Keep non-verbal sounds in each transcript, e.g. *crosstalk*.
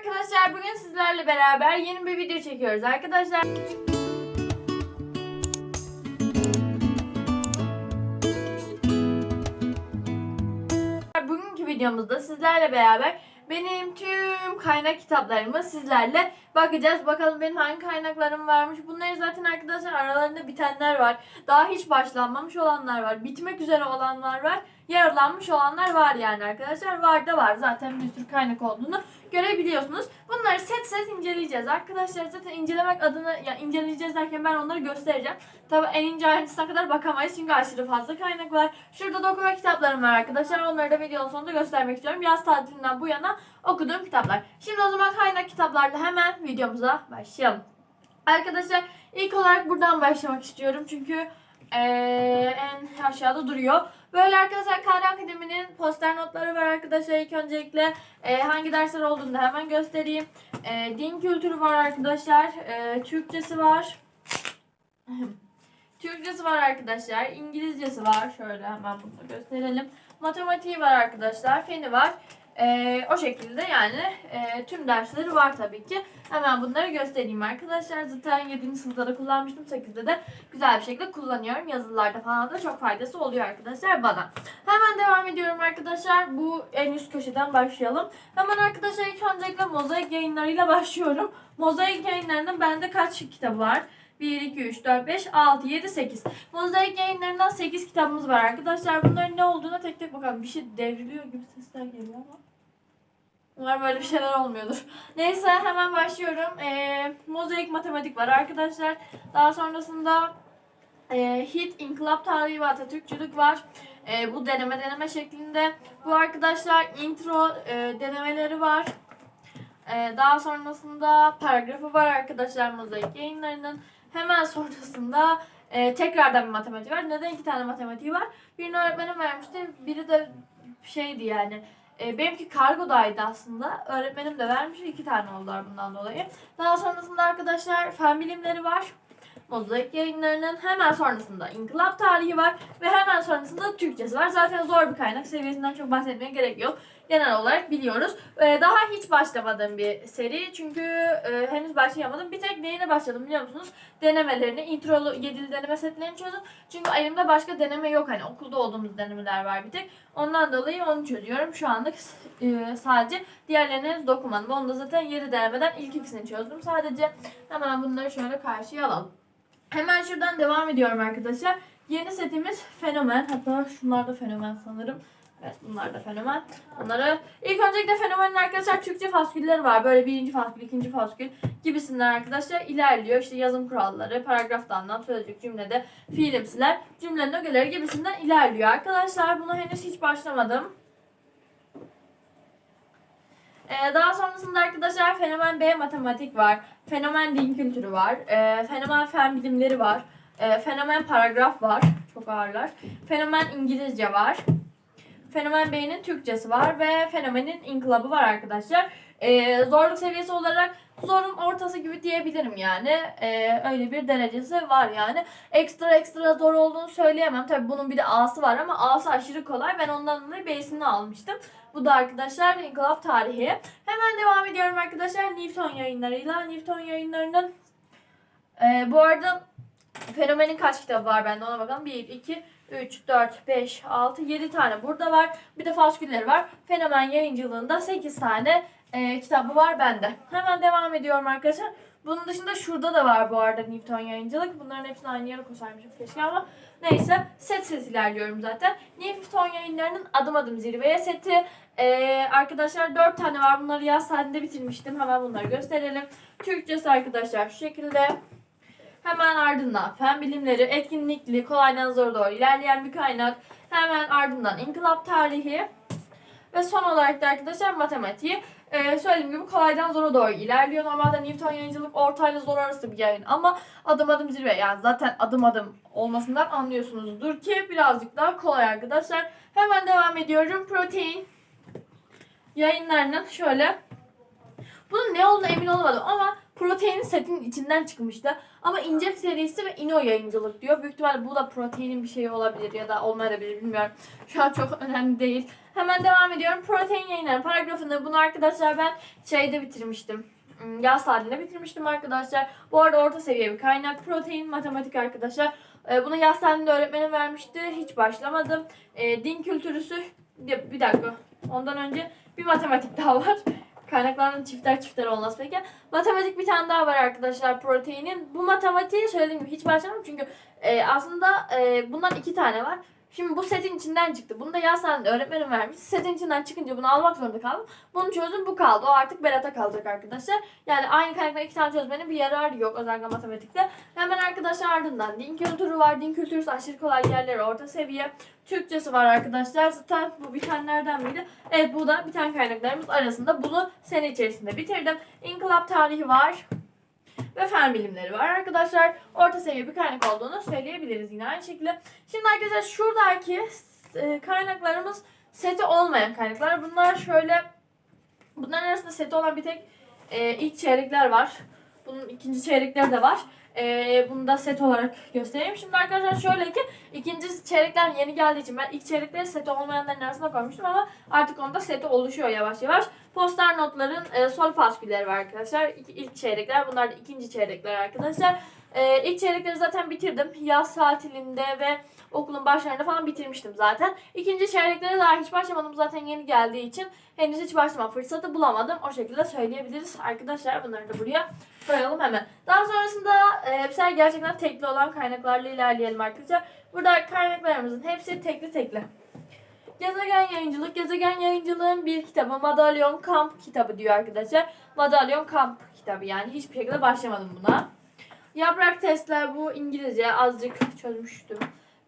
arkadaşlar bugün sizlerle beraber yeni bir video çekiyoruz arkadaşlar. Bugünkü videomuzda sizlerle beraber benim tüm kaynak kitaplarımı sizlerle bakacağız. Bakalım benim hangi kaynaklarım varmış. Bunları zaten arkadaşlar aralarında bitenler var. Daha hiç başlanmamış olanlar var. Bitmek üzere olanlar var. Yarılanmış olanlar var yani arkadaşlar. Var da var. Zaten bir sürü kaynak olduğunu görebiliyorsunuz. Bunları set set inceleyeceğiz. Arkadaşlar zaten incelemek adına ya inceleyeceğiz derken ben onları göstereceğim. Tabi en ince ayrıntısına kadar bakamayız çünkü aşırı fazla kaynak var. Şurada da okuma kitaplarım var arkadaşlar. Onları da videonun sonunda göstermek istiyorum. Yaz tatilinden bu yana okuduğum kitaplar. Şimdi o zaman kaynak kitaplarla hemen videomuza başlayalım. Arkadaşlar ilk olarak buradan başlamak istiyorum çünkü eee, en aşağıda duruyor. Böyle arkadaşlar Kare Akademi'nin poster notları var arkadaşlar. İlk öncelikle eee, hangi dersler olduğunu da hemen göstereyim. Eee, din kültürü var arkadaşlar. Eee, Türkçesi var. *clears throat* Türkçesi var arkadaşlar. İngilizcesi var. Şöyle hemen bunu gösterelim. Matematiği var arkadaşlar. Feni var. Ee, o şekilde yani e, tüm dersleri var tabii ki. Hemen bunları göstereyim arkadaşlar. Zaten 7. sınıfta da kullanmıştım. 8'de de güzel bir şekilde kullanıyorum. Yazılılarda falan da çok faydası oluyor arkadaşlar bana. Hemen devam ediyorum arkadaşlar. Bu en üst köşeden başlayalım. Hemen arkadaşlar ilk öncelikle mozaik yayınlarıyla başlıyorum. Mozaik yayınlarının bende kaç kitabı var? 1, 2, 3, 4, 5, 6, 7, 8. Mozaik yayınlarından 8 kitabımız var arkadaşlar. Bunların ne olduğuna tek tek bakalım. Bir şey devriliyor gibi sesler geliyor ama. Umarım böyle bir şeyler olmuyordur. *laughs* Neyse hemen başlıyorum. Ee, mozaik matematik var arkadaşlar. Daha sonrasında e, HIT, İnkılap Tarihi ve Atatürkçülük var. E, bu deneme deneme şeklinde. Bu arkadaşlar intro e, denemeleri var. E, daha sonrasında paragrafı var arkadaşlar mozaik yayınlarının. Hemen sonrasında e, tekrardan bir matematik var. Neden iki tane matematiği var? Birini öğretmenim vermişti. Biri de şeydi yani. E, benimki kargodaydı aslında. Öğretmenim de vermiş. iki tane oldular bundan dolayı. Daha sonrasında arkadaşlar fen bilimleri var. Mozaik yayınlarının hemen sonrasında inkılap tarihi var ve hemen sonrasında Türkçesi var. Zaten zor bir kaynak. Seviyesinden çok bahsetmeye gerek yok. Genel olarak biliyoruz. Ee, daha hiç başlamadığım bir seri. Çünkü e, henüz başlayamadım. Bir tek neyine başladım biliyor musunuz? Denemelerini, introlu yedili deneme setlerini çözdüm. Çünkü elimde başka deneme yok. Hani okulda olduğumuz denemeler var bir tek. Ondan dolayı onu çözüyorum. Şu anlık e, sadece diğerlerine henüz dokunmadım. Onu da zaten 7 denemeden ilk ikisini çözdüm. Sadece hemen bunları şöyle karşıya alalım. Hemen şuradan devam ediyorum arkadaşlar. Yeni setimiz fenomen. Hatta şunlar da fenomen sanırım. Evet bunlar da fenomen. Bunları ilk öncelikle fenomenin arkadaşlar Türkçe faskülleri var. Böyle birinci faskül, ikinci faskül gibisinden arkadaşlar ilerliyor. İşte yazım kuralları, paragrafta anlam, sözcük, cümlede, fiilimsiler, cümlenin ögeleri gibisinden ilerliyor arkadaşlar. Buna henüz hiç başlamadım. Ee, daha sonrasında arkadaşlar fenomen B matematik var. Fenomen din kültürü var. Ee, fenomen fen bilimleri var. Ee, fenomen paragraf var. Çok ağırlar. Fenomen İngilizce var. Fenomen B'nin Türkçesi var ve fenomenin inkılabı var arkadaşlar. Ee, zorluk seviyesi olarak zorun ortası gibi diyebilirim yani. Ee, öyle bir derecesi var yani. Ekstra ekstra zor olduğunu söyleyemem. Tabi bunun bir de A'sı var ama A'sı aşırı kolay. Ben ondan dolayı B'sini almıştım. Bu da arkadaşlar inkılap tarihi. Hemen devam ediyorum arkadaşlar Newton yayınlarıyla. Newton yayınlarının e, bu arada fenomenin kaç kitabı var bende ona bakalım. 1, 2, 3, 4, 5, 6, 7 tane burada var. Bir de faskülleri var. Fenomen yayıncılığında 8 tane e, kitabı var bende. Hemen devam ediyorum arkadaşlar. Bunun dışında şurada da var bu arada Newton yayıncılık. Bunların hepsini aynı yere koysaymışım keşke ama neyse set set ilerliyorum zaten. Newton yayınlarının adım adım zirveye seti. Ee, arkadaşlar 4 tane var. Bunları yaz saatinde bitirmiştim. Hemen bunları gösterelim. Türkçesi arkadaşlar şu şekilde. Hemen ardından fen bilimleri, etkinlikli, kolaydan zor doğru ilerleyen bir kaynak. Hemen ardından inkılap tarihi. Ve son olarak da arkadaşlar matematiği. Ee, söylediğim gibi kolaydan zora doğru ilerliyor. Normalde Newton yayıncılık ortayla zor arası bir yayın ama adım adım zirve. Yani zaten adım adım olmasından anlıyorsunuzdur ki birazcık daha kolay arkadaşlar. Hemen devam ediyorum. Protein yayınlarının şöyle bunun ne olduğunu emin olamadım ama protein setin içinden çıkmıştı. Ama İncek serisi ve Ino yayıncılık diyor. Büyük ihtimalle bu da proteinin bir şeyi olabilir ya da olmayabilir bilmiyorum. Şu an çok önemli değil. Hemen devam ediyorum. Protein yayınları paragrafını bunu arkadaşlar ben şeyde bitirmiştim. Hmm, Yaz saatinde bitirmiştim arkadaşlar. Bu arada orta seviye bir kaynak. Protein, matematik arkadaşlar. Ee, bunu yaz saatinde öğretmenim vermişti. Hiç başlamadım. Ee, din kültürüsü bir dakika. Ondan önce bir matematik daha var. Kaynakların çifter çifter olması peki. Matematik bir tane daha var arkadaşlar proteinin. Bu matematiği söylediğim gibi hiç başlamadım çünkü e, aslında e, bundan iki tane var. Şimdi bu setin içinden çıktı. Bunu da yaz saatinde öğretmenim vermiş. Setin içinden çıkınca bunu almak zorunda kaldım. Bunu çözdüm bu kaldı. O artık Berat'a kalacak arkadaşlar. Yani aynı kaynaktan iki tane çözmenin bir yararı yok özellikle matematikte. Hemen arkadaşlar ardından din kültürü var. Din kültürü aşırı kolay yerleri orta seviye. Türkçesi var arkadaşlar. Zaten bu bitenlerden biri. Evet bu da biten kaynaklarımız arasında. Bunu sene içerisinde bitirdim. İnkılap tarihi var. Ve fen bilimleri var arkadaşlar. Orta seviye bir kaynak olduğunu söyleyebiliriz yine aynı şekilde. Şimdi arkadaşlar şuradaki e, kaynaklarımız seti olmayan kaynaklar. Bunlar şöyle bunların arasında seti olan bir tek e, ilk çeyrekler var. Bunun ikinci çeyrekleri de var. E, bunu da set olarak göstereyim. Şimdi arkadaşlar şöyle ki ikinci çeyrekler yeni geldiği için ben ilk çeyrekleri seti olmayanların arasına koymuştum ama artık onda seti oluşuyor yavaş yavaş. Poster notların e, sol faskülleri var arkadaşlar. İlk, ilk çeyrekler bunlar da ikinci çeyrekler arkadaşlar. E, ilk çeyrekleri zaten bitirdim. Yaz tatilinde ve okulun başlarında falan bitirmiştim zaten. İkinci çeyreklere daha hiç başlamadım zaten yeni geldiği için henüz hiç başlama fırsatı bulamadım. O şekilde söyleyebiliriz arkadaşlar. Bunları da buraya koyalım hemen. Daha sonrasında e, hepsi gerçekten tekli olan kaynaklarla ilerleyelim arkadaşlar. Burada kaynaklarımızın hepsi tekli tekli. Gezegen yayıncılık. Gezegen yayıncılığın bir kitabı. Madalyon Kamp kitabı diyor arkadaşlar. Madalyon Kamp kitabı yani hiçbir şekilde başlamadım buna. Yaprak testler bu İngilizce azıcık çözmüştüm.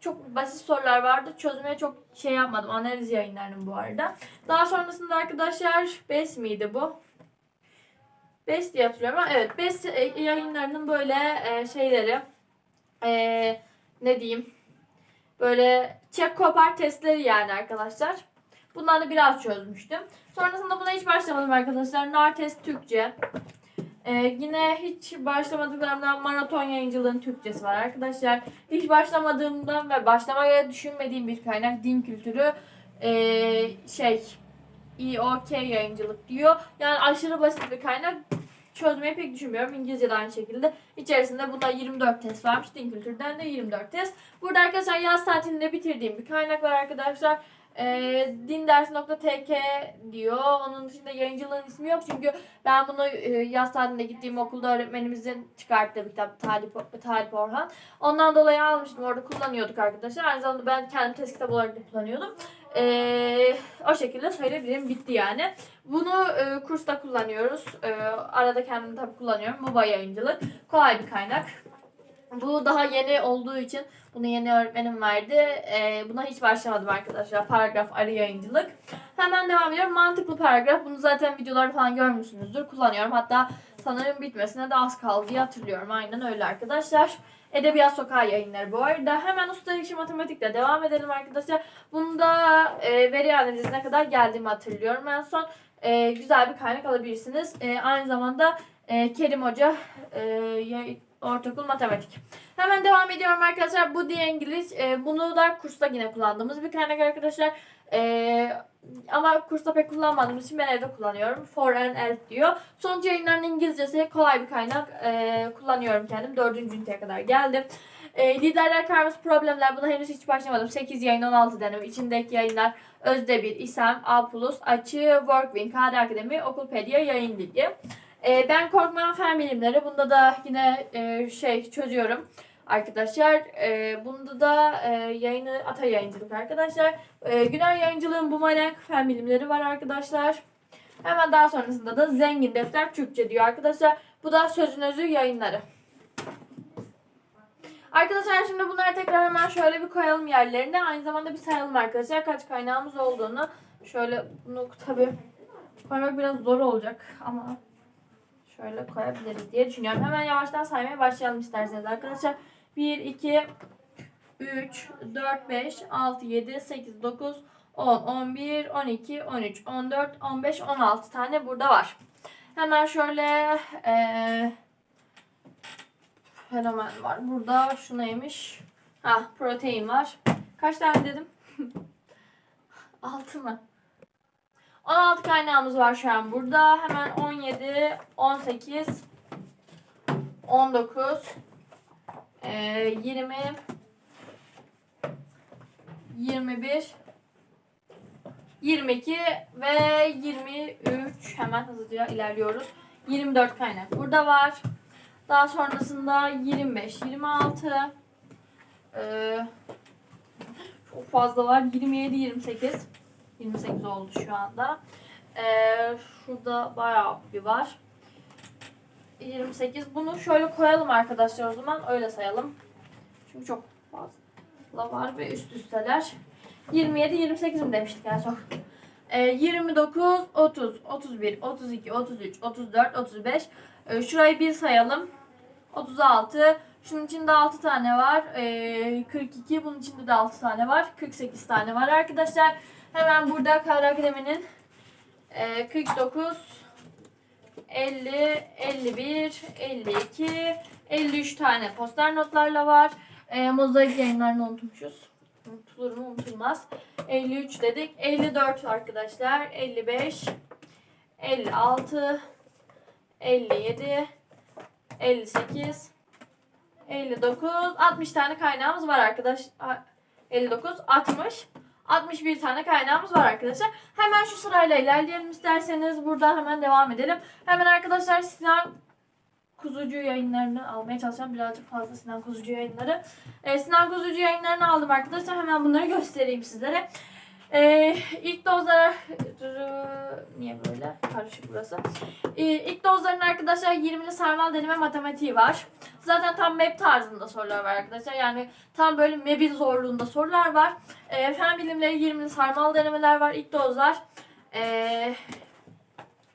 Çok basit sorular vardı. Çözmeye çok şey yapmadım. Analiz yayınlarının bu arada. Daha sonrasında arkadaşlar BES miydi bu? BES diye hatırlıyorum ama evet BES yayınlarının böyle e, şeyleri e, ne diyeyim böyle çek kopar testleri yani arkadaşlar. Bundan da biraz çözmüştüm. Sonrasında buna hiç başlamadım arkadaşlar. Nar test Türkçe. Ee, yine hiç başlamadıklarımdan maraton yayıncılığın Türkçesi var arkadaşlar. Hiç başlamadığımdan ve başlamaya düşünmediğim bir kaynak din kültürü ee, şey İOK yayıncılık diyor. Yani aşırı basit bir kaynak. Çözmeyi pek düşünmüyorum. İngilizce de aynı şekilde. İçerisinde bunda 24 test varmış. Din kültürden de 24 test. Burada arkadaşlar yaz tatilinde bitirdiğim bir kaynak var arkadaşlar. E, dinders.tk diyor. Onun dışında yayıncılığın ismi yok çünkü ben bunu e, yaz tatilinde gittiğim okulda öğretmenimizin çıkarttığı bir kitap Talip, Talip Orhan. Ondan dolayı almıştım. Orada kullanıyorduk arkadaşlar. Aynı zamanda ben kendim test kitabı olarak da kullanıyordum. E, o şekilde söyleyebilirim. Bitti yani. Bunu e, kursta kullanıyoruz. E, arada kendim tabii kullanıyorum. MOBA yayıncılık. Kolay bir kaynak. Bu daha yeni olduğu için bunu yeni öğretmenim verdi. Ee, buna hiç başlamadım arkadaşlar. Paragraf arı yayıncılık. Hemen devam ediyorum. Mantıklı paragraf. Bunu zaten videoları falan görmüşsünüzdür. Kullanıyorum. Hatta sanırım bitmesine de az kaldı diye hatırlıyorum. Aynen öyle arkadaşlar. Edebiyat Sokağı yayınları bu arada. Hemen usta işi matematikle devam edelim arkadaşlar. Bunda e, veri analizine kadar geldiğimi hatırlıyorum. En son e, güzel bir kaynak alabilirsiniz. E, aynı zamanda e, Kerim Hoca e, Ortaokul Matematik. Hemen devam ediyorum arkadaşlar. Bu diye İngiliz. E, bunu da kursta yine kullandığımız bir kaynak arkadaşlar. E, ama kursta pek kullanmadığımız için ben evde kullanıyorum. For and Elf diyor. Sonuç yayınlarının İngilizcesi kolay bir kaynak. E, kullanıyorum kendim. Dördüncü üniteye kadar geldim. E, liderler karması problemler. Buna henüz hiç başlamadım. 8 yayın 16 deneme. İçindeki yayınlar Özdebir, İSEM, Alpulus, Açı, Workwing, KD Akademi, Okulpedia, Yayın Bilgi. E, ben korkmayan fen bilimleri. Bunda da yine e, şey çözüyorum arkadaşlar. E, bunda da e, yayını Ata Yayıncılık arkadaşlar. E, Güney Yayıncılığın Bumerang fen bilimleri var arkadaşlar. Hemen daha sonrasında da Zengin Defter Türkçe diyor arkadaşlar. Bu da Sözün Özü yayınları. Arkadaşlar şimdi bunları tekrar hemen şöyle bir koyalım yerlerine. Aynı zamanda bir sayalım arkadaşlar kaç kaynağımız olduğunu. Şöyle bunu tabi koymak biraz zor olacak ama şöyle koyabiliriz diye düşünüyorum. Hemen yavaştan saymaya başlayalım isterseniz arkadaşlar. 1, 2, 3, 4, 5, 6, 7, 8, 9, 10, 11, 12, 13, 14, 15, 16 tane burada var. Hemen şöyle eee fenomen var. Burada şu neymiş? Ha protein var. Kaç tane dedim? *laughs* 6 mı? 16 kaynağımız var şu an burada. Hemen 17, 18, 19, e, 20, 21, 22 ve 23 hemen hızlıca ilerliyoruz. 24 kaynak burada var. Daha sonrasında 25, 26 ee, çok fazla var. 27, 28 28 oldu şu anda. Ee, şurada bayağı bir var. 28. Bunu şöyle koyalım arkadaşlar o zaman. Öyle sayalım. Çünkü çok fazla var ve üst üsteler. 27, 28 mi demiştik en son? Ee, 29, 30, 31, 32, 33, 34, 35. Ee, şurayı bir sayalım. 36. Şunun içinde 6 tane var. Ee, 42. Bunun içinde de 6 tane var. 48 tane var arkadaşlar. Hemen burada Kara Akademi'nin e, 49, 50, 51, 52, 53 tane poster notlarla var. E, mozaik yayınlarını unutmuşuz. Unutulur mu unutulmaz. 53 dedik. 54 arkadaşlar. 55, 56, 57, 58, 59, 60 tane kaynağımız var arkadaş. 59, 60, 61 tane kaynağımız var arkadaşlar. Hemen şu sırayla ilerleyelim isterseniz. Burada hemen devam edelim. Hemen arkadaşlar Sinan Kuzucu yayınlarını almaya çalışacağım. Birazcık fazla Sinan Kuzucu yayınları. Ee, Sinan Kuzucu yayınlarını aldım arkadaşlar. Hemen bunları göstereyim sizlere. Ee, ilk dozlar niye böyle karışık burası? Ee, ilk dozların arkadaşlar 20'li sarmal deneme matematiği var. Zaten tam MEP tarzında sorular var arkadaşlar. Yani tam böyle MEP'in zorluğunda sorular var. Ee, fen bilimleri 20'li sarmal denemeler var. İlk dozlar. Ee,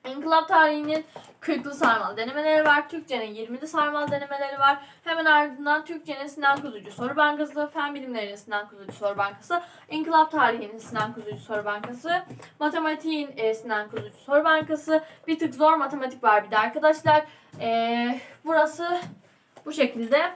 İnkılap tarihinin 40'lı sarmal denemeleri var. Türkçenin 20'li sarmal denemeleri var. Hemen ardından Türkçenin Sinan Kuzucu soru bankası, fen bilimlerinin Sinan Kuzucu soru bankası, İnkılap tarihinin Sinan Kuzucu soru bankası, matematiğin e, Sinan Kuzucu soru bankası. Bir tık zor matematik var bir de arkadaşlar. E, burası bu şekilde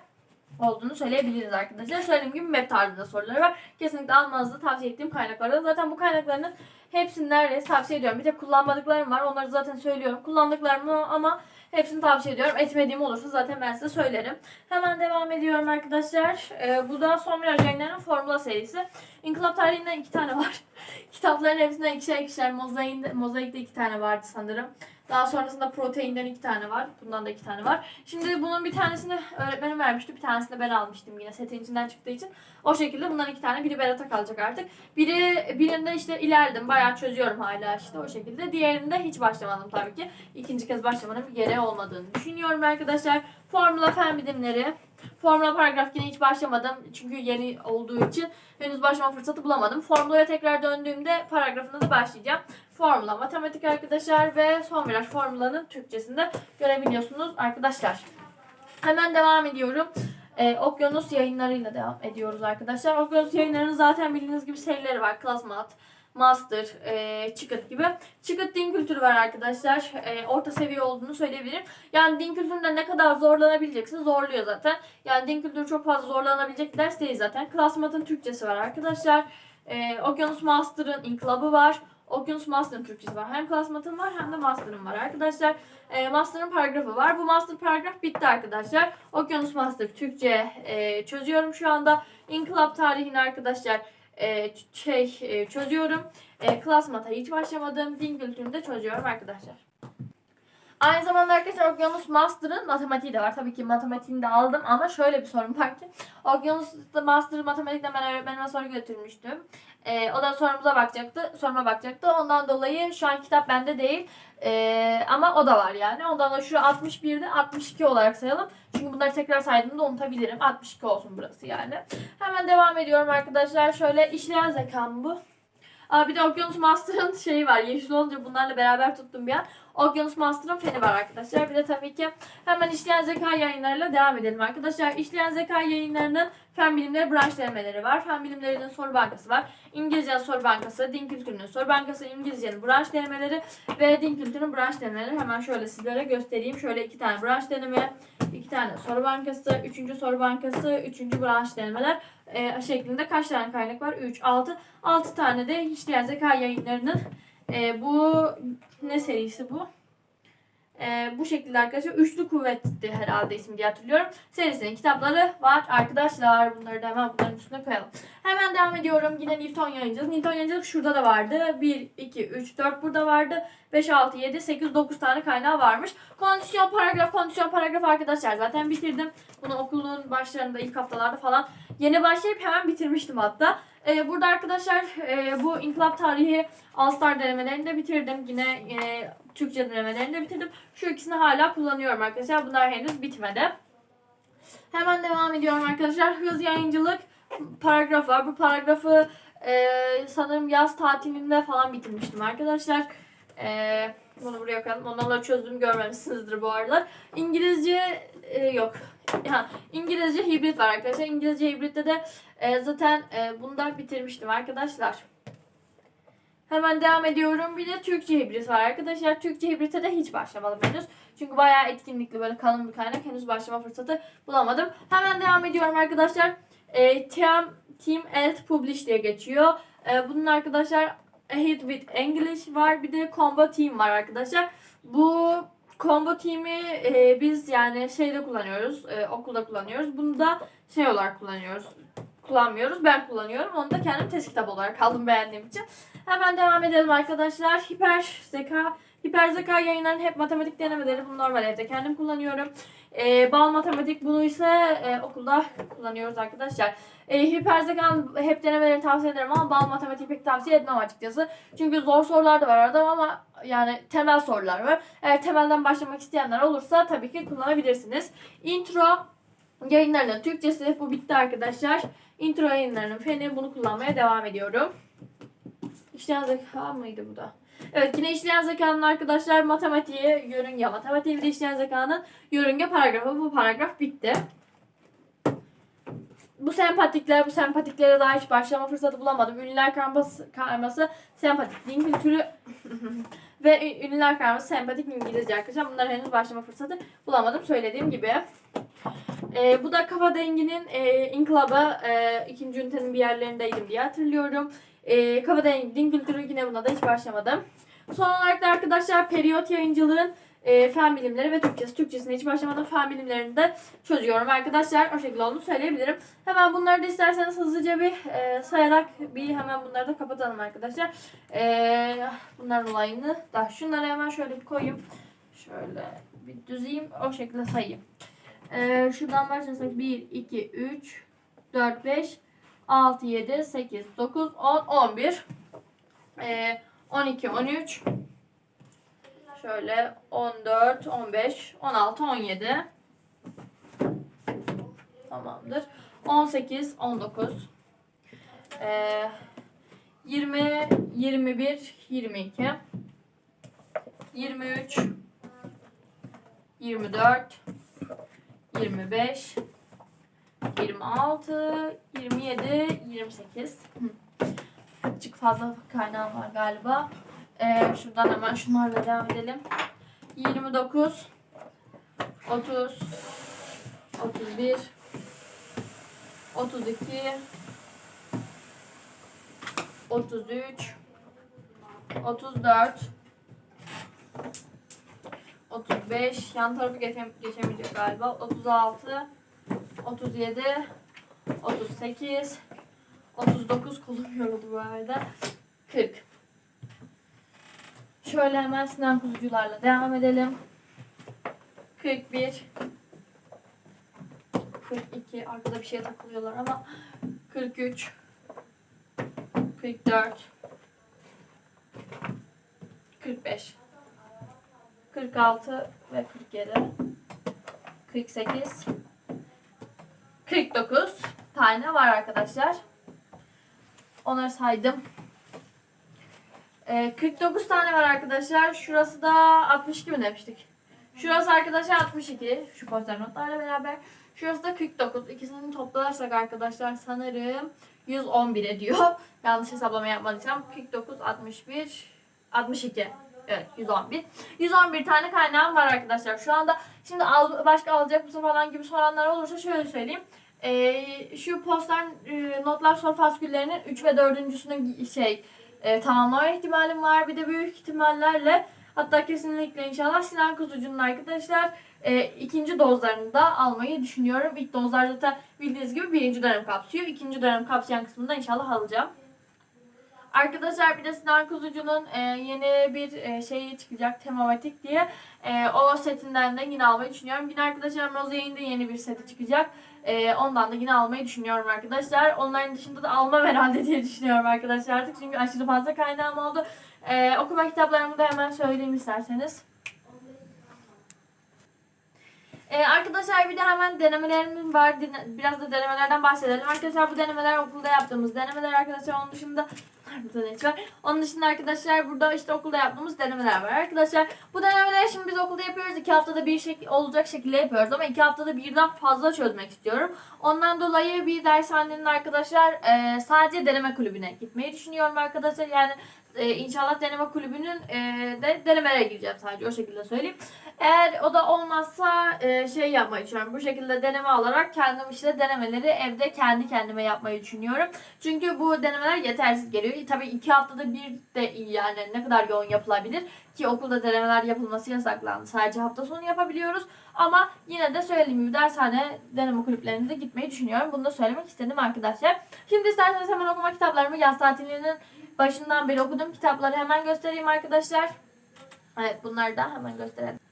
olduğunu söyleyebiliriz arkadaşlar. Söylediğim gibi web tarzında soruları var. Kesinlikle almanızı tavsiye ettiğim kaynaklar. Zaten bu kaynakların hepsini neredeyse tavsiye ediyorum. Bir de kullanmadıklarım var. Onları zaten söylüyorum. Kullandıklarımı ama hepsini tavsiye ediyorum. Etmediğim olursa zaten ben size söylerim. Hemen devam ediyorum arkadaşlar. Ee, bu da son viraj yayınlarının formula serisi. İnkılap tarihinden iki tane var. *laughs* Kitapların hepsinden ikişer ikişer. Mozaikte, mozaikte iki tane vardı sanırım. Daha sonrasında proteinden iki tane var. Bundan da iki tane var. Şimdi bunun bir tanesini öğretmenim vermişti. Bir tanesini ben almıştım yine setin içinden çıktığı için. O şekilde bundan iki tane. Biri Berat'a kalacak artık. Biri birinde işte ilerledim. Bayağı çözüyorum hala işte o şekilde. Diğerinde hiç başlamadım tabii ki. İkinci kez başlamanın bir gereği olmadığını düşünüyorum arkadaşlar. Formula fen bilimleri. Formula paragraf yine hiç başlamadım. Çünkü yeni olduğu için henüz başlama fırsatı bulamadım. Formulaya tekrar döndüğümde paragrafına da başlayacağım. Formula, matematik arkadaşlar ve son viraj formulanın Türkçesinde görebiliyorsunuz arkadaşlar. Hemen devam ediyorum. Ee, Okyanus yayınlarıyla devam ediyoruz arkadaşlar. Okyanus yayınlarının zaten bildiğiniz gibi serileri var. Klasmat, Master, e, Çıkıt gibi. Çıkıt din kültürü var arkadaşlar. E, orta seviye olduğunu söyleyebilirim. Yani din kültüründe ne kadar zorlanabileceksin zorluyor zaten. Yani din kültürü çok fazla zorlanabilecek ders değil zaten. Klasmat'ın Türkçesi var arkadaşlar. E, Okyanus Master'ın inkılabı var. Okyanus Master'ın Türkçesi var. Hem Klasmat'ın var hem de Master'ın var arkadaşlar. E, Master'ın paragrafı var. Bu Master paragraf bitti arkadaşlar. Okyanus Master Türkçe e, çözüyorum şu anda. İnkılap tarihini arkadaşlar e, şey e, çözüyorum. E, Klasmat'a hiç başlamadım. Din kültürünü de çözüyorum arkadaşlar. Aynı zamanda arkadaşlar Okyanus Master'ın matematiği de var. Tabii ki matematiğini de aldım ama şöyle bir sorun var ki. Okyanus Master matematikte ben öğretmenime soru götürmüştüm. Ee, o da sorumuza bakacaktı. Soruma bakacaktı. Ondan dolayı şu an kitap bende değil. Ee, ama o da var yani. Ondan da şu 61'de 62 olarak sayalım. Çünkü bunları tekrar saydığımda unutabilirim. 62 olsun burası yani. Hemen devam ediyorum arkadaşlar. Şöyle işleyen zekam bu. Aa, bir de Okyanus Master'ın şeyi var. Yeşil olunca bunlarla beraber tuttum bir an. Okyanus Master'ın feni var arkadaşlar. Bir de tabii ki hemen işleyen zeka yayınlarıyla devam edelim arkadaşlar. İşleyen zeka yayınlarının fen bilimleri branş denemeleri var. Fen bilimlerinin soru bankası var. İngilizce soru bankası, din kültürünün soru bankası, İngilizcenin branş denemeleri ve din kültürünün branş denemeleri. Hemen şöyle sizlere göstereyim. Şöyle iki tane branş deneme, iki tane soru bankası, üçüncü soru bankası, üçüncü branş denemeler e, şeklinde kaç tane kaynak var? 3, 6. 6 tane de işleyen zeka yayınlarının e, bu ne serisi bu? E, bu şekilde arkadaşlar Üçlü Kuvvet'ti herhalde ismi diye hatırlıyorum. Serisinin kitapları var arkadaşlar. Bunları da hemen bunların üstüne koyalım. Hemen devam ediyorum. Yine Newton yayıncılık. Newton yayıncılık şurada da vardı. 1, 2, 3, 4 burada vardı. 5, 6, 7, 8, 9 tane kaynağı varmış. Kondisyon paragraf, kondisyon paragraf arkadaşlar zaten bitirdim. Bunu okulun başlarında ilk haftalarda falan yeni başlayıp hemen bitirmiştim hatta. Ee, burada arkadaşlar e, bu inkılap tarihi All Star denemelerini de bitirdim. Yine e, Türkçe denemelerini de bitirdim. Şu ikisini hala kullanıyorum arkadaşlar. Bunlar henüz bitmedi. Hemen devam ediyorum arkadaşlar. Hız yayıncılık paragraf var. Bu paragrafı e, sanırım yaz tatilinde falan bitirmiştim arkadaşlar. E, bunu buraya koyalım. Onlarla çözdüğümü görmemişsinizdir bu aralar. İngilizce e, yok. Ha, İngilizce hibrit var arkadaşlar. İngilizce hibritte de e, zaten e, bundan bitirmiştim arkadaşlar. Hemen devam ediyorum. Bir de Türkçe hibrit var arkadaşlar. Türkçe hibrite de hiç başlamadım henüz. Çünkü bayağı etkinlikli böyle kalın bir kaynak. Henüz başlama fırsatı bulamadım. Hemen devam ediyorum arkadaşlar. E, Team, Team Elt Publish diye geçiyor. E, bunun arkadaşlar Ahead with English var. Bir de Combo Team var arkadaşlar. Bu Combo Team'i e, biz yani şeyde kullanıyoruz. e, okulda kullanıyoruz. Bunu da şey olarak kullanıyoruz. Kullanmıyoruz. Ben kullanıyorum. Onu da kendim test kitabı olarak aldım beğendiğim için. Hemen devam edelim arkadaşlar. Hiper zeka Hiper zeka yayınlarının hep matematik denemeleri. Bunu normal evde kendim kullanıyorum. Ee, bal matematik bunu ise e, okulda kullanıyoruz arkadaşlar. Ee, hiper zekanın hep denemelerini tavsiye ederim ama bal matematik pek tavsiye etmem açıkçası. Çünkü zor sorular da var arada ama yani temel sorular var. Eğer temelden başlamak isteyenler olursa tabii ki kullanabilirsiniz. Intro yayınlarının Türkçesi bu bitti arkadaşlar. Intro yayınlarının feni bunu kullanmaya devam ediyorum. İşleyen zeka mıydı bu da? Evet yine işleyen zekanın arkadaşlar matematiği, yörünge, matematiği bir de işleyen zekanın yörünge paragrafı. Bu paragraf bitti. Bu sempatikler, bu sempatiklere daha hiç başlama fırsatı bulamadım. Ünlüler karması, karması sempatik din kültürü *laughs* ve ünlüler karması sempatik İngilizce arkadaşlar. Bunlara henüz başlama fırsatı bulamadım söylediğim gibi. Ee, bu da Kafa Dengi'nin e, inkılabı e, ikinci ünitenin bir yerlerindeydim diye hatırlıyorum. E, Kafa Dengi, din kültürü yine buna da hiç başlamadım. Son olarak da arkadaşlar periyot yayıncılığın e, fen bilimleri ve Türkçesi. Türkçesine hiç başlamadım. Fen bilimlerini de çözüyorum arkadaşlar. O şekilde olduğunu söyleyebilirim. Hemen bunları da isterseniz hızlıca bir e, sayarak bir hemen bunları da kapatalım arkadaşlar. E, bunların olayını da şunları hemen şöyle bir koyayım. Şöyle bir düzeyim. O şekilde sayayım. E, şuradan başlasak 1, 2, 3, 4, 5, 6, 7, 8, 9, 10, 11. E, 12, 13. Şöyle 14, 15, 16, 17. Tamamdır. 18, 19. Ee, 20, 21, 22. 23, 24, 25, 26, 27, 28. Hı. Azıcık fazla kaynağım var galiba. Ee, şuradan hemen şunlarla devam edelim. 29 30 31 32 33 34 35 yan tarafı geçem geçemeyecek galiba 36 37 38 39 kolum yoruldu bu arada. 40 Şöyle hemen Sinan kuzucularla devam edelim. 41 42 arkada bir şeye takılıyorlar ama 43 44 45 46 ve 47 48 49 tane var arkadaşlar. Onları saydım. Ee, 49 tane var arkadaşlar. Şurası da 62 mi demiştik? Şurası arkadaşlar 62. Şu poster notlarla beraber. Şurası da 49. İkisini toplarsak arkadaşlar sanırım 111 ediyor. *laughs* Yanlış hesaplama yapmadıysam 49, 61, 62. Evet 111. 111 tane kaynağım var arkadaşlar. Şu anda şimdi al, başka alacak mısın falan gibi soranlar olursa şöyle söyleyeyim. Ee, şu poster e, notlar soru fasküllerinin 3 ve 4.sünü şey e, tamamlama ihtimalim var. Bir de büyük ihtimallerle hatta kesinlikle inşallah Sinan Kuzucu'nun arkadaşlar e, ikinci dozlarını da almayı düşünüyorum. İlk dozlar zaten bildiğiniz gibi birinci dönem kapsıyor. İkinci dönem kapsayan kısmını da inşallah alacağım. Arkadaşlar bir de Sinan Kuzucu'nun e, yeni bir e, şeyi çıkacak temamatik diye. E, o setinden de yine almayı düşünüyorum. Yine arkadaşlar Mozaik'in de yeni bir seti çıkacak. E, ondan da yine almayı düşünüyorum arkadaşlar. Onların dışında da almam herhalde diye düşünüyorum arkadaşlar artık. Çünkü aşırı fazla kaynağım oldu. E, okuma kitaplarımı da hemen söyleyeyim isterseniz. Ee, arkadaşlar bir de hemen denemelerimiz var. Biraz da denemelerden bahsedelim. Arkadaşlar bu denemeler okulda yaptığımız denemeler arkadaşlar. Onun dışında *laughs* Onun dışında arkadaşlar burada işte okulda yaptığımız denemeler var. Arkadaşlar bu denemeleri şimdi biz okulda yapıyoruz. iki haftada bir şek olacak şekilde yapıyoruz. Ama iki haftada birden fazla çözmek istiyorum. Ondan dolayı bir dershanenin arkadaşlar e, sadece deneme kulübüne gitmeyi düşünüyorum arkadaşlar. Yani e, inşallah deneme kulübünün e, de denemelere gireceğim sadece o şekilde söyleyeyim. Eğer o da olmazsa e, şey yapmayı düşünüyorum. Bu şekilde deneme alarak kendim işte denemeleri evde kendi kendime yapmayı düşünüyorum. Çünkü bu denemeler yetersiz geliyor. Tabii iki haftada bir de iyi yani ne kadar yoğun yapılabilir ki okulda denemeler yapılması yasaklandı. Sadece hafta sonu yapabiliyoruz. Ama yine de söylediğim gibi dershane deneme kulüplerine de gitmeyi düşünüyorum. Bunu da söylemek istedim arkadaşlar. Şimdi isterseniz hemen okuma kitaplarımı yaz tatilinin başından beri okuduğum kitapları hemen göstereyim arkadaşlar. Evet bunları da hemen gösterelim.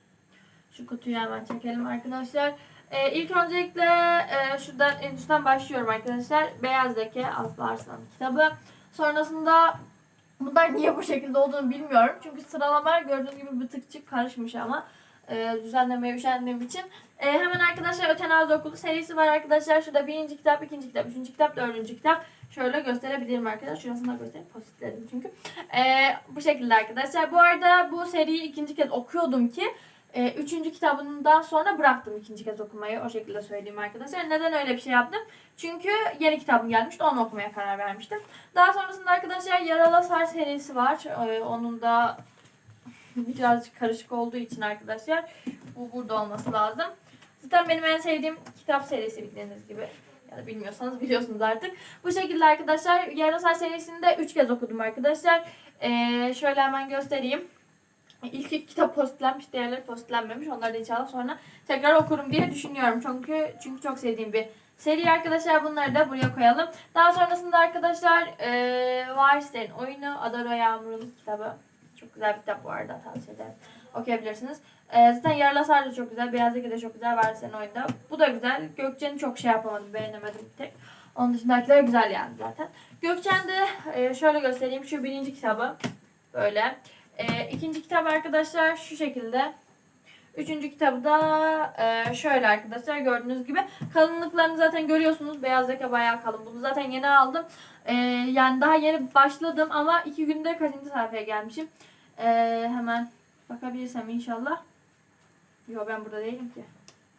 Şu kutuyu hemen çekelim arkadaşlar. Ee, ilk öncelikle e, şuradan en üstten başlıyorum arkadaşlar. Beyaz Leke Aslı Arslan kitabı. Sonrasında bunlar niye bu şekilde olduğunu bilmiyorum. Çünkü sıralama gördüğünüz gibi bir tıkçık karışmış ama e, düzenlemeye üşendiğim için. E, hemen arkadaşlar Ötenazi Okulu serisi var arkadaşlar. Şurada birinci kitap, ikinci kitap, üçüncü kitap, dördüncü kitap. Şöyle gösterebilirim arkadaşlar. Şurasını da göstereyim. Postitledim çünkü. E, bu şekilde arkadaşlar. Bu arada bu seriyi ikinci kez okuyordum ki e, üçüncü kitabından sonra bıraktım ikinci kez okumayı. O şekilde söyleyeyim arkadaşlar. Neden öyle bir şey yaptım? Çünkü yeni kitabım gelmişti. Onu okumaya karar vermiştim. Daha sonrasında arkadaşlar Yaralı Sar serisi var. E, onun da birazcık karışık olduğu için arkadaşlar bu burada olması lazım. Zaten benim en sevdiğim kitap serisi bildiğiniz gibi. Ya da bilmiyorsanız biliyorsunuz artık. Bu şekilde arkadaşlar Yarasar serisini de 3 kez okudum arkadaşlar. Ee, şöyle hemen göstereyim. İlk iki kitap postlenmiş, diğerleri postlenmemiş. Onları da inşallah sonra tekrar okurum diye düşünüyorum. Çünkü çünkü çok sevdiğim bir seri arkadaşlar. Bunları da buraya koyalım. Daha sonrasında arkadaşlar ee, Weinstein oyunu Adoro Yağmur'un kitabı. Çok güzel bir kitap bu arada tavsiye ederim. Okuyabilirsiniz. Ee, zaten Yaralasar da çok güzel. Beyaz Ege de çok güzel. Weinstein oyunda. Bu da güzel. Gökçen'i çok şey yapamadım. Beğenemedim bir tek. Onun dışındakiler güzel yani zaten. Gökçen de ee, şöyle göstereyim. Şu birinci kitabı. Böyle. Ee, ikinci kitap arkadaşlar şu şekilde. Üçüncü kitabı da e, şöyle arkadaşlar gördüğünüz gibi. Kalınlıklarını zaten görüyorsunuz. Beyaz yaka bayağı kalın. Bunu zaten yeni aldım. Ee, yani daha yeni başladım ama iki günde kaçıncı sayfaya gelmişim. Ee, hemen bakabilirsem inşallah. Yok ben burada değilim ki.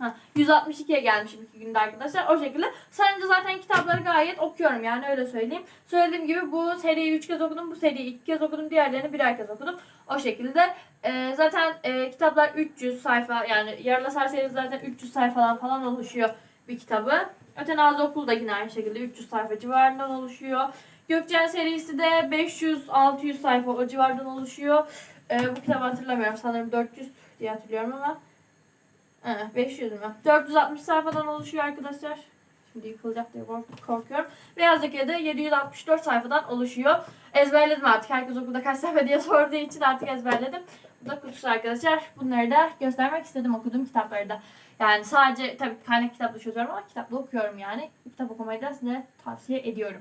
Ha, 162'ye gelmişim iki günde arkadaşlar. O şekilde. Sarınca zaten kitapları gayet okuyorum yani öyle söyleyeyim. Söylediğim gibi bu seriyi 3 kez okudum. Bu seriyi 2 kez okudum. Diğerlerini birer kez okudum. O şekilde. Ee, zaten e, kitaplar 300 sayfa yani Yaralasar serisi zaten 300 sayfadan falan oluşuyor bir kitabı. Ötenazi Okul da yine aynı şekilde 300 sayfa civarından oluşuyor. Gökçen serisi de 500-600 sayfa o civardan oluşuyor. Ee, bu kitabı hatırlamıyorum sanırım 400 diye hatırlıyorum ama. Ee, 500 mü? 460 sayfadan oluşuyor arkadaşlar. Şimdi yıkılacak diye kork- korkuyorum. Beyaz Yake'de 764 sayfadan oluşuyor. Ezberledim artık. Herkes okulda kaç sayfa diye *laughs* sorduğu için artık ezberledim. Bu da kutusu arkadaşlar. Bunları da göstermek istedim okuduğum kitapları da. Yani sadece tabii kaynak kitapla çözüyorum ama kitapla okuyorum yani. Kitap okumayı da size tavsiye ediyorum.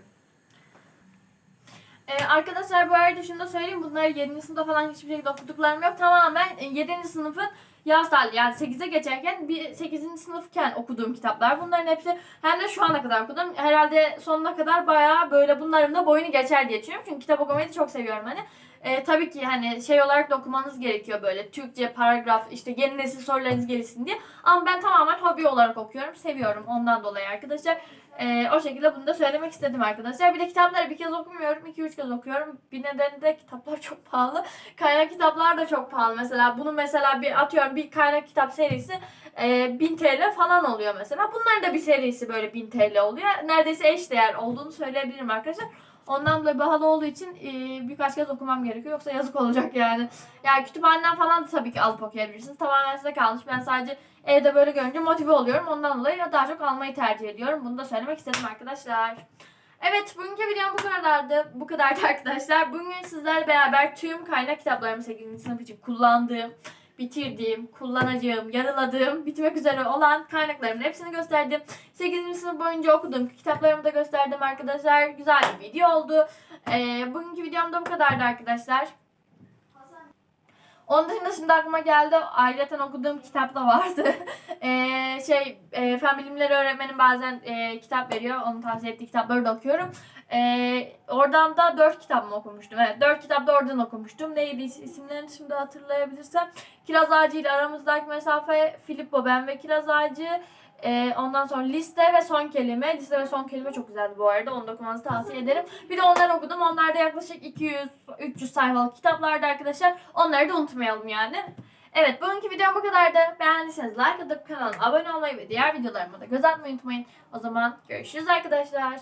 Ee, arkadaşlar bu arada şunu da söyleyeyim. Bunları 7. sınıfta falan hiçbir şekilde okuduklarım yok. Tamamen 7. sınıfın yaz tatili yani 8'e geçerken bir 8. sınıfken okuduğum kitaplar. Bunların hepsi hem de şu ana kadar okudum. Herhalde sonuna kadar bayağı böyle bunların da boyunu geçer diye düşünüyorum. Çünkü kitap okumayı da çok seviyorum hani. E, tabii ki hani şey olarak da okumanız gerekiyor böyle Türkçe paragraf işte yeni nesil sorularınız gelişsin diye. Ama ben tamamen hobi olarak okuyorum. Seviyorum ondan dolayı arkadaşlar. E, o şekilde bunu da söylemek istedim arkadaşlar. Bir de kitapları bir kez okumuyorum. 2-3 kez okuyorum. Bir nedeni de kitaplar *laughs* çok pahalı. Kaynak kitaplar da çok pahalı. Mesela bunu mesela bir atıyorum bir kaynak kitap serisi e, 1000 TL falan oluyor mesela. Bunların da bir serisi böyle 1000 TL oluyor. Neredeyse eş değer olduğunu söyleyebilirim arkadaşlar. Ondan dolayı pahalı olduğu için e, birkaç kez okumam gerekiyor. Yoksa yazık olacak yani. Yani kütüphaneden falan da tabii ki alıp okuyabilirsiniz. Tamamen size kalmış. Ben sadece evde böyle görünce motive oluyorum. Ondan dolayı daha çok almayı tercih ediyorum. Bunu da söylemek istedim arkadaşlar. Evet bugünkü videom bu kadardı. Bu kadardı arkadaşlar. Bugün sizlerle beraber tüm kaynak kitaplarımı 8. sınıf için kullandığım, bitirdiğim, kullanacağım, yarıladığım, bitmek üzere olan kaynaklarımın hepsini gösterdim. 8. sınıf boyunca okuduğum kitaplarımı da gösterdim arkadaşlar. Güzel bir video oldu. Ee, bugünkü videom da bu kadardı arkadaşlar. Onun dışında şimdi aklıma geldi. Ayrıca okuduğum kitap da vardı. *laughs* Ee, şey, e, fen bilimleri öğretmenim bazen e, kitap veriyor. Onun tavsiye ettiği kitapları da okuyorum. Ee, oradan da dört kitap mı okumuştum? Evet, dört kitap da oradan okumuştum. Neydi is- isimlerini şimdi hatırlayabilirsem. Kiraz Ağacı ile aramızdaki mesafe, Filippo ben ve Kiraz Ağacı. Ee, ondan sonra liste ve son kelime. Liste ve son kelime çok güzeldi bu arada. Onu da okumanızı tavsiye ederim. Bir de onları okudum. Onlar da yaklaşık 200-300 sayfalık kitaplardı arkadaşlar. Onları da unutmayalım yani. Evet bugünkü videom bu kadardı. Beğendiyseniz like atıp kanalıma abone olmayı ve diğer videolarıma da göz atmayı unutmayın. O zaman görüşürüz arkadaşlar.